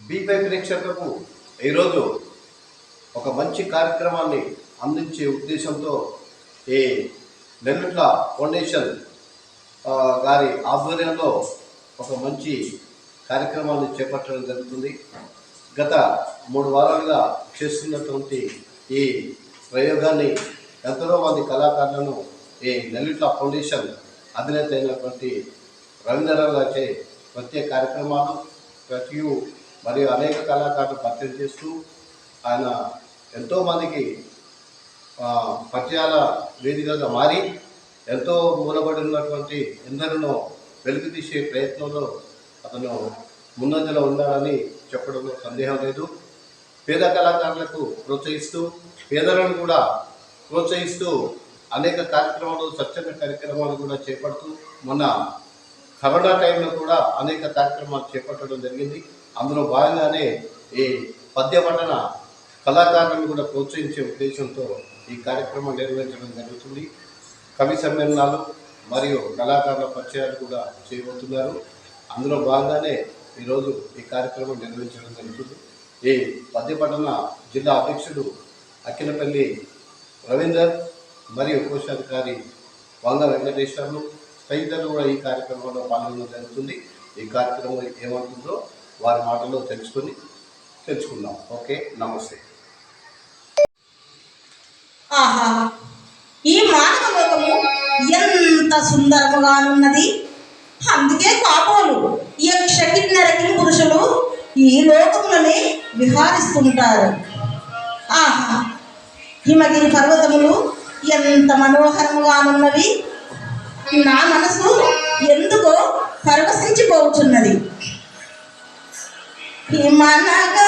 బీపై ప్రేక్షకులకు ఈరోజు ఒక మంచి కార్యక్రమాన్ని అందించే ఉద్దేశంతో ఈ నెల్లుట్ల ఫౌండేషన్ గారి ఆధ్వర్యంలో ఒక మంచి కార్యక్రమాన్ని చేపట్టడం జరుగుతుంది. గత మూడు వారాలుగా చేస్తున్నటువంటి ఈ ప్రయోగాన్ని ఎంతో మంది కళాకారులను ఈ నెల్లిట్ల ఫౌండేషన్ అధినేత అయినటువంటి రవీంద్రరావు గారిచే ప్రత్యేక కార్యక్రమాలు ప్రతి మరియు అనేక కళాకారులు పరిచయం చేస్తూ ఆయన ఎంతోమందికి పరిచయాల వేదికగా మారి ఎంతో మూలబడి ఉన్నటువంటి ఎందరినో వెలుగు తీసే ప్రయత్నంలో అతను ముందంజలో ఉన్నాడని చెప్పడంలో సందేహం లేదు. పేద కళాకారులకు ప్రోత్సహిస్తూ పేదలను కూడా ప్రోత్సహిస్తూ అనేక కార్యక్రమాలు స్వచ్ఛంద కార్యక్రమాలు కూడా చేపడుతూ మొన్న కరోనా టైంలో కూడా అనేక కార్యక్రమాలు చేపట్టడం జరిగింది. అందులో భాగంగానే ఈ పద్య కళాకారులను కూడా ప్రోత్సహించే ఉద్దేశంతో ఈ కార్యక్రమం నిర్వహించడం జరుగుతుంది. కవి సమ్మేళనాలు మరియు కళాకారుల పరిచయాలు కూడా చేయబోతున్నారు. అందులో భాగంగానే ఈరోజు ఈ కార్యక్రమం నిర్వహించడం జరుగుతుంది. ఈ పద్య జిల్లా అధ్యక్షుడు అక్కినపల్లి రవీందర్ మరియు కోశాధికారి వంగ వెంకటేశ్వర్లు తదితరులు కూడా ఈ కార్యక్రమంలో పాల్గొనడం జరుగుతుంది. ఈ కార్యక్రమం ఏమవుతుందో వారి మాటలో తెలుసుకొని తెలుసుకుందాం. ఓకే నమస్తే. ఆహా సుందరముగానున్నది. అందుకే కాపోలు యక్ష కిన్నెర పురుషులు ఈ లోకములనే విహారిస్తుంటారు. ఆహా! హిమగిరి పర్వతములు ఎంత మనోహరముగానున్నవి. నా మనసు ఎందుకో పరవశించిపోతున్నది హిమనగా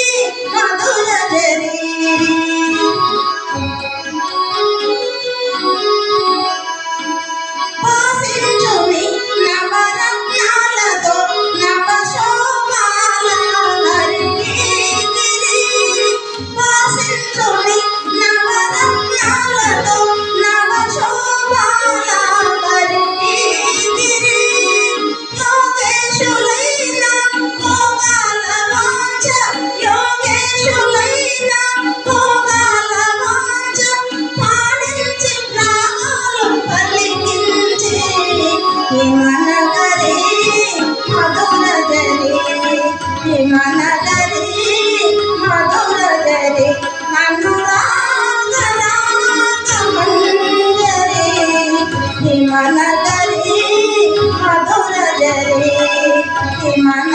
তোমার